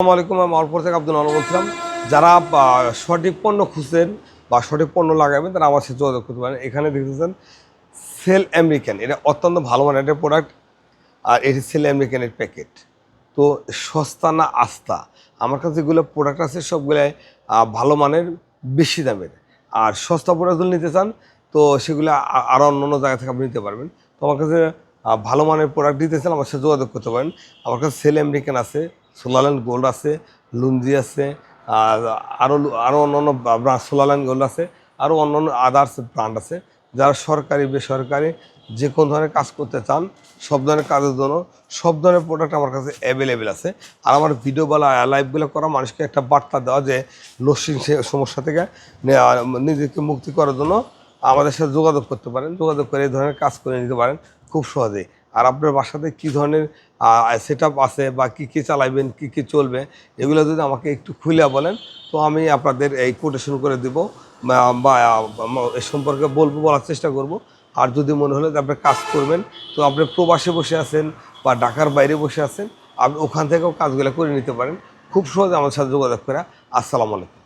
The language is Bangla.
আসসালামু আলাইকুম, আমি অল্পর থেকে আব্দুল আলম বলছিলাম। যারা সঠিক পণ্য খুঁজছেন বা সঠিক পণ্য লাগাবেন, তারা আমার সাথে যোগাযোগ করতে পারেন। এখানে দেখতেছেন সেল আমেরিকান এটা অত্যন্ত ভালো মানের একটা প্রোডাক্ট আর এটি সেল আমেরিকানের প্যাকেট তো সস্তা না আস্তা, আমার কাছে যেগুলো প্রোডাক্ট আছে সবগুলাই ভালো মানের, বেশি দামের। আর সস্তা প্রোডাক্টগুলো নিতে চান, তো সেগুলো আরও অন্য অন্য জায়গা থেকে আপনি নিতে পারবেন। তো আমার কাছে ভালো মানের প্রোডাক্ট দিতে চান, আমার সাথে যোগাযোগ করতে পারেন। আমার কাছে সেল আমেরিকান আছে। সোলাল্যান্ড গোল্ড আছে লুঞ্জি আছে, আর আরও আরও অন্য অন্য সোলাল্যান্ড গোল্ড আছে আরও অন্য অন্য আদার্স ব্র্যান্ড আছে। যারা সরকারি, বেসরকারি, যে কোনো ধরনের কাজ করতে চান, সব ধরনের কাজের জন্য সব ধরনের প্রোডাক্ট আমার কাছে অ্যাভেলেবেল আছে। আর আমার ভিডিও বা লাইভগুলো করা মানুষকে একটা বার্তা দেওয়া যে লোসিং সমস্যা থেকে নিজেকে মুক্তি করার জন্য আমাদের সাথে যোগাযোগ করতে পারেন। যোগাযোগ করে এই ধরনের কাজ করে নিতে পারেন খুব সহজেই। আর আপনার বাসাতে কী ধরনের সেট আছে বা কী কী চালাইবেন, কী কী চলবে, এগুলো যদি আমাকে একটু খুলে বলেন, তো আমি আপনাদের এই কোটেশন করে দিব, বা- এ সম্পর্কে বলব, বলার চেষ্টা করব। আর যদি মনে হলে আপনি কাজ করবেন, তো আপনি প্রবাসে বসে আছেন বা ঢাকার বাইরে বসে আছেন, আপনি ওখান থেকেও কাজগুলো করে নিতে পারেন। খুব সহজে আমার সাথে যোগাযোগ করে। আসসালামু আলাইকুম।